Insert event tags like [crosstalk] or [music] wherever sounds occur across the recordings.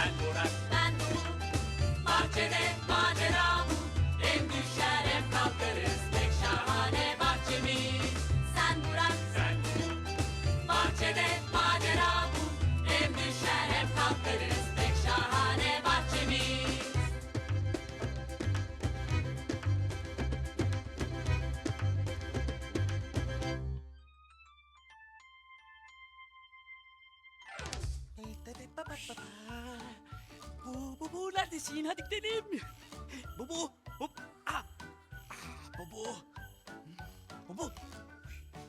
ben Murat Ben Dudu, Bahçede Bu, bu, bu neredesin? Hadi gidelim. Bu, bu, hop, ah, ah, bu, bu, bu, bu,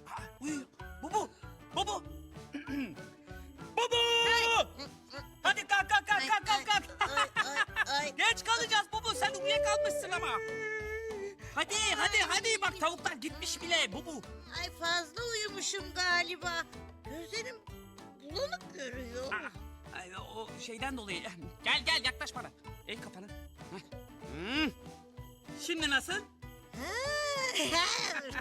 ah, uyu, bu, bu, bu, bu, bu, bu. Hadi kalk, kalk, kalk, kalk, kalk, kalk. Geç kalacağız Bubu, sen uyuyakalmışsın ama. Hadi, hadi, hadi, bak tavuklar gitmiş bile, Bubu. Ay fazla uyumuşum galiba. Gözlerim bulanık görüyor. Ah, o şeyden dolayı. Gel, gel, yaklaş bana. El kafanı. Heh. Hmm. Şimdi nasıl? Ha,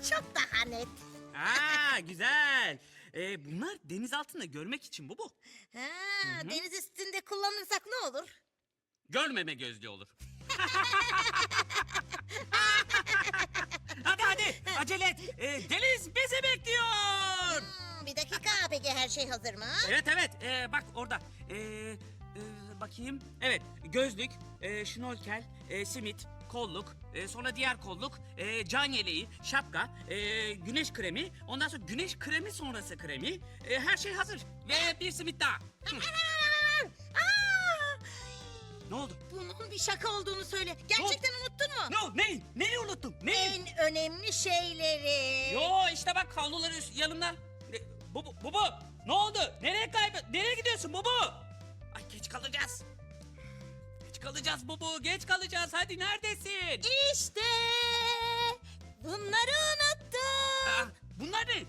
[laughs] Çok daha net. Aa güzel. Ee, bunlar deniz altında görmek için bu bu. Ha, deniz üstünde kullanırsak ne olur? Görmeme gözlü olur. [laughs] hadi hadi acele et. Ee, deniz bizi bekliyor. Hmm, bir dakika peki her şey hazır mı? Evet evet ee, bak orada. Ee, e, bakayım. Evet gözlük, e, şnorkel, e, simit, kolluk, e, sonra diğer kolluk, e, can yeleği, şapka, e, güneş kremi, ondan sonra güneş kremi sonrası kremi. E, her şey hazır. Ve bir simit daha. Hı, ne oldu? bunun bir şaka olduğunu söyle. Gerçekten unuttun mu? Ne oldu? Neyi? Neyi unuttum? Neyi? En önemli şeyleri. Yo işte bak havluları üst- yanımda. Ne, Bubu, Bubu ne oldu? Nereye kaybı? Nereye gidiyorsun Bubu? Ay geç kalacağız. Geç kalacağız Bubu, geç kalacağız. Hadi neredesin? İşte bunları unuttum. Aa, bunlar ne?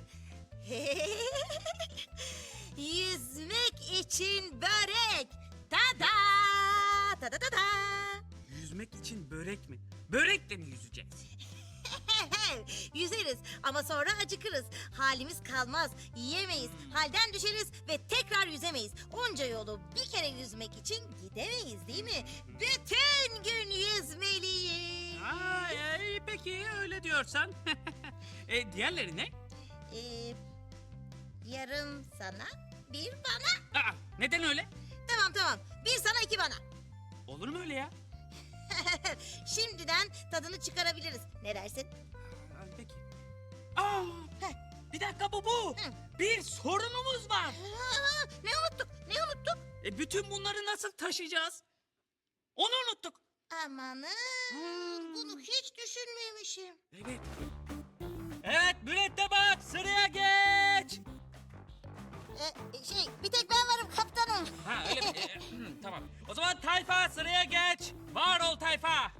[laughs] Yüzmek için börek. Tada! Tada tada! Yüzmek için börek mi? Börekle mi yüzeceğiz? [laughs] Yüzeriz ama sonra acıkırız. Halimiz kalmaz, yiyemeyiz, halden düşeriz ve tekrar yüzemeyiz. Onca yolu bir kere yüzmek için gidemeyiz değil mi? Bütün gün yüzmeliyiz. Aa, e, peki öyle diyorsan. [laughs] e, diğerleri ne? Ee, yarım sana, bir bana. Aa, neden öyle? Tamam tamam, bir sana iki bana. Olur mu öyle ya? [laughs] Şimdiden tadını çıkarabiliriz. Ne dersin? Peki. Aa, Heh. bir dakika Bubu. Hı. Bir sorunumuz var. Aa, ne unuttuk? Ne unuttuk? E bütün bunları nasıl taşıyacağız? Onu unuttuk. Amanın Hmm. bunu hiç düşünmemişim. Evet. Evet mürettebat sıraya geç. Ee, şey bir tek ben varım kaptanım. Ha öyle mi? [laughs] E, hmm, tamam. O zaman tayfa sıraya geç. Var ol tayfa. [laughs]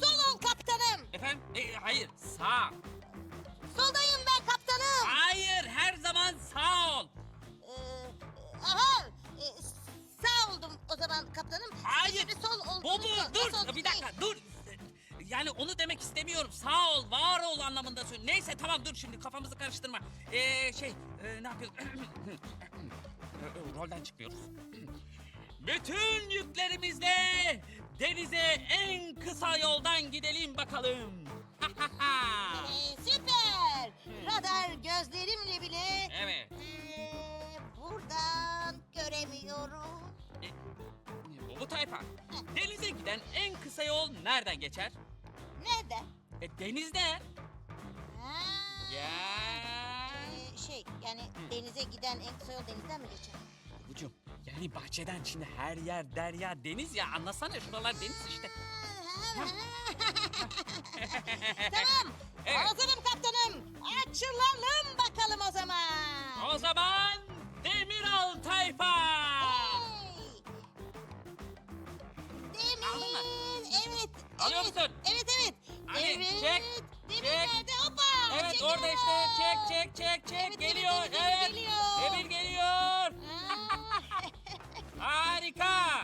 Sol ol kaptanım. Efendim? E, hayır sağ. İstemiyorum. Sağ ol, var ol anlamında söylüyorum. Neyse tamam dur şimdi kafamızı karıştırma. Ee, şey e, ne yapıyoruz? [coughs] Rolden çıkıyoruz. [coughs] Bütün yüklerimizle denize en kısa yoldan gidelim bakalım. Ee, süper. Radar gözlerimle bile evet. ee, buradan göremiyorum. Bu, bu tayfa. Denize giden en kısa yol nereden geçer? Nerede? E denizde. Ha. Ya. Ee, şey yani denize giden en kısa yol denizden mi geçer? Bucuğum yani bahçeden şimdi her yer derya deniz ya anlasana şuralar deniz işte. [laughs] tamam. Evet. Hazırım kaptanım. Açılalım bakalım o zaman. O zaman Demiral tayfa. Hey! Demir. Aldın mı? Evet. Alıyor evet, musun? Evet. Çek, Demir çek. nerede? Hoppa. Evet çekiyorum. orada işte çek çek çek çek Evet, geliyor evet, Demir evet. geliyor. Demir geliyor. [laughs] Harika.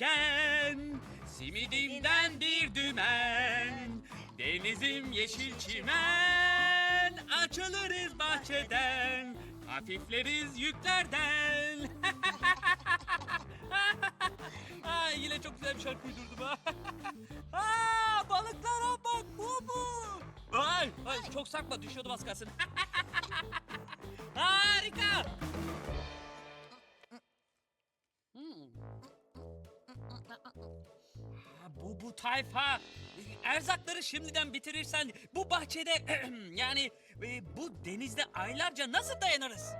Yelken. Simidimden bir dümen. Denizim yeşil çimen. Açılırız bahçeden. Hafifleriz yüklerden. [laughs] Aa, yine çok güzel bir şarkı uydurdum ha. [laughs] Aa, balıklara bak bu bu. Ay, ay çok sakma düşüyordum az kalsın. [laughs] Harika. Bu bu tayfa. Erzakları şimdiden bitirirsen bu bahçede [clears throat] yani e, bu denizde aylarca nasıl dayanırız?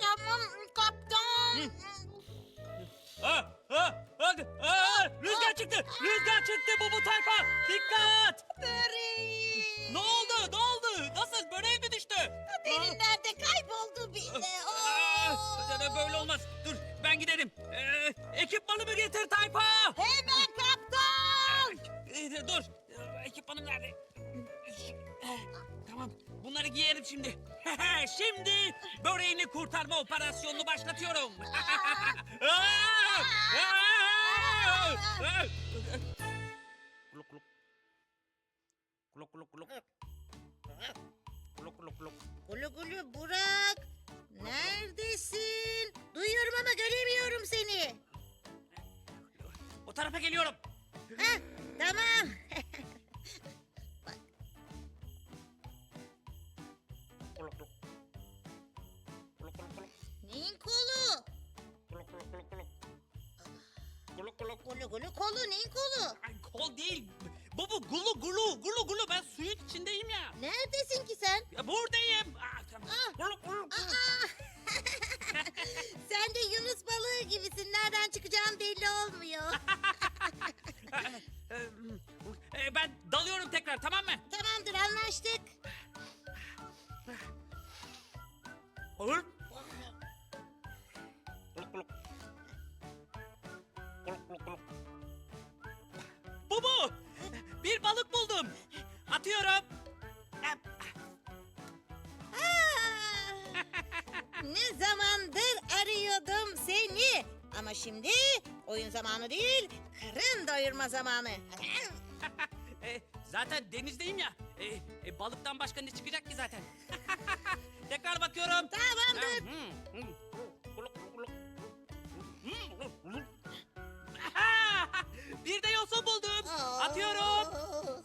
Tamam kaptan. Ha, ha, hadi, ha, rüzgar çıktı, rüzgar çıktı bu bu tayfa. Dikkat! Böreğim. Ne oldu, ne oldu? Nasıl, böreğe mi düştü? Derinlerde kayboldu bir de. Aa, böyle olmaz. Dur, ben giderim. Ee, ekipmanımı getir tayfa. Hemen giyerim şimdi. [laughs] şimdi böreğini kurtarma operasyonunu başlatıyorum. Kuluk kuluk. Kuluk kuluk kuluk. Kuluk kuluk kuluk. Gulu gulu Burak. Neredesin? Duyuyorum ama göremiyorum seni. O tarafa geliyorum. Heh, tamam. Gulu gulu kolu neyin kolu? Ay, kol değil. Bu bu gulu gulu gulu gulu ben suyun içindeyim ya. Neredesin ki sen? ya buradayım. Tamam. Ah. Gulu gulu. Aa! [laughs] sen de Yunus balığı gibisin. Nereden çıkacağın belli olmuyor. [laughs] Ee, ben dalıyorum tekrar tamam mı? Tamamdır anlaştık. Olur. Arıyordum seni. Ama şimdi oyun zamanı değil, karın doyurma zamanı. [laughs] E, zaten denizdeyim ya. E, e, balıktan başka ne çıkacak ki zaten? [laughs] Tekrar bakıyorum. Tamamdır. Bir de yosun buldum. Atıyorum.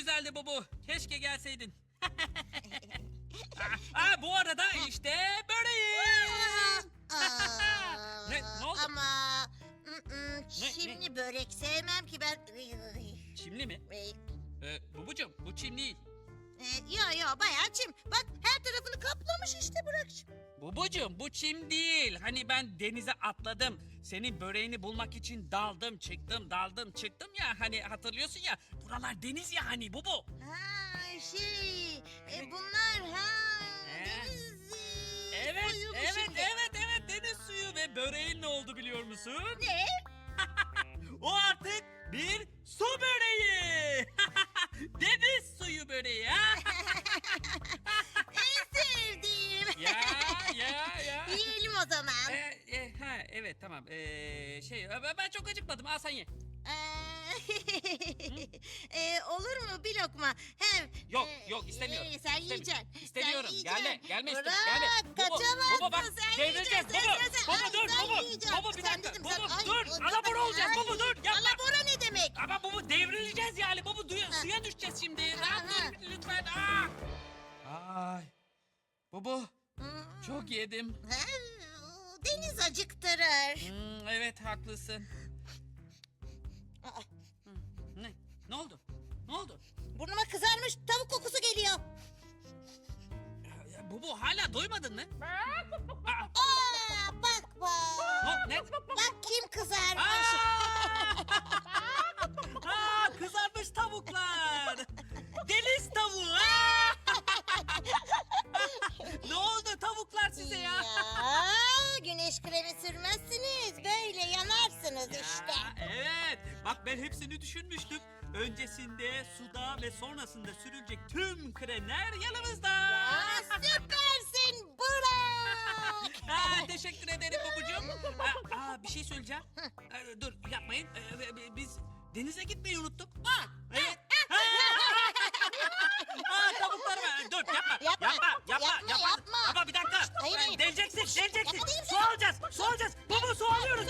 Güzeldi Bubu. Keşke gelseydin. [laughs] ah, ah, bu arada işte böreğim. Aa, Ne- ne oldu? Ama mm, şimdi börek sevmem ki ben. Çimli mi? Ee, Ee, Bubucuğum bu çim değil. E, yo yo bayağı çim. Bak her tarafını kaplamış işte Burak'cığım. Bubucuğum bu çim değil. Hani ben denize atladım. Senin böreğini bulmak için daldım çıktım daldım çıktım ya. Hani hatırlıyorsun ya. Buralar deniz ya hani Bubu. Ha şey e, bunlar ha deniz e, Evet suyu bu evet şimdi. evet evet deniz suyu ve böreğin ne oldu biliyor musun? Ne? [laughs] O artık bir su böreği. [laughs] Deniz suyu böreği tamam. Ee, şey ben- çok acıkmadım. Al sen ye. Ee, [laughs] e, olur mu bir lokma? Hem Yok, e, yok, istemiyorum. e, sen İstemiyorum. yiyeceksin. İstemiyorum. Sen yiyeceksin. Gelme, gelme Bırak, istedim. Gelme. Baba, kaçamazsın. baba bak, sen devrileceğiz. yiyeceksin. Baba, Sen- sen- baba ay, dur, sen baba. yiyeceksin. Baba bir Sen dakika. dedim, Baba sen- ay, dur. o- Alabora olacağız. ay, Baba dur. Yapma. Alabora ne demek? Ama baba devrileceğiz yani. Baba duya, Ha. suya düşeceğiz şimdi. Ha, Rahat ha. dur lütfen. Aa. Ay. Baba Hmm, çok yedim. ha, acıktırır. Hmm, evet haklısın. Aa, Ne? Ne oldu? Ne oldu? burnuma kızarmış tavuk kokusu geliyor. Ya, Bubu hala doymadın mı? Aa, bak bak. ne? Bak kim kızarmış. Aa! Kızarmış tavuklar. Deniz tavuğu. Ne oldu tavuklar size ya? güneş kremi sürmezsiniz. Böyle yanarsınız işte. Ya, evet. Bak ben hepsini düşünmüştüm. Öncesinde, suda ve sonrasında sürülecek tüm kremler yanımızda. Ya, süpersin Burak. Ha, [laughs] teşekkür ederim babucuğum. [laughs] Aa, bir şey söyleyeceğim. Ee, dur yapmayın. Ee, biz denize gitmeyi unuttuk. Ha, evet. Ha. Aa, [laughs] tavuklar var. Dur yapma. Yap. Vereceksin, vereceksin. Su alacağız, su alacağız. Baba su alıyoruz.